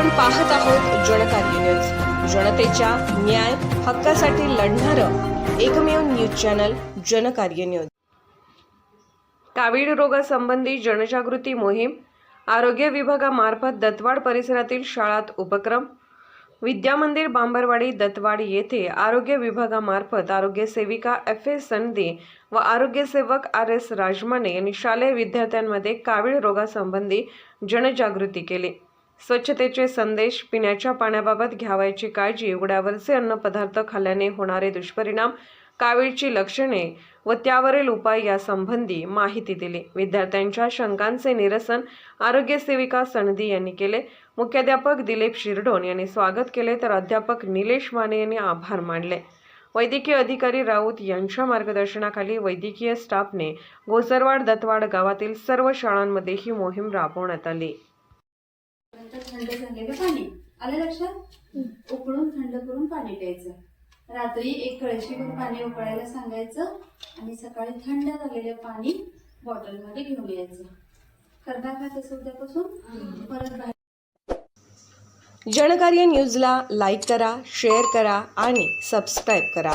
आपण पाहत आहोत जनकार्य न्यूज जनतेच्या न्याय हक्कासाठी लढणारं एकमेव news channel Jankarya news COVID रोगासंबंधी जनजागृती मोहीम आरोग्य विभागामार्फत दत्तवाड परिसरातील शाळात उपक्रम विद्यामंदिर बांबरवाडी दत्तवाड येथे आरोग्य विभागामार्फत आरोग्य सेविका एफ एस संधी व आरोग्यसेवक आर एस राजमाने यांनी शालेय विद्यार्थ्यांमध्ये कावीळ रोगासंबंधी जनजागृती केली. स्वच्छतेचे संदेश पिण्याच्या पाण्याबाबत घ्यावयाची काळजी उघड्यावरचे अन्नपदार्थ खाल्ल्याने होणारे दुष्परिणाम कावीळची लक्षणे व त्यावरील उपाय यासंबंधी माहिती दिली. विद्यार्थ्यांच्या शंकांचे निरसन आरोग्य सेविका सनदी यांनी केले. मुख्याध्यापक दिलीप शिरडोन यांनी स्वागत केले तर अध्यापक निलेश माने यांनी आभार मानले. वैद्यकीय अधिकारी राऊत यांच्या मार्गदर्शनाखाली वैद्यकीय स्टाफने गोसरवाड दत्तवाड गावातील सर्व शाळांमध्ये ही मोहीम राबवण्यात आली. नंतर थंड झालेलं पाणी. आलं लक्षात? उकळून थंड करून पाणी प्यायचं. रात्री एक कळशीभर पाणी उकळायला सांगायचं आणि सकाळी थंड झालेलं पाणी बॉटलमध्ये घेऊन यायचं. करता का तसं उद्यापासून? परत बाहेर जनकार्य न्यूजला लाईक करा शेअर करा आणि सबस्क्राईब करा.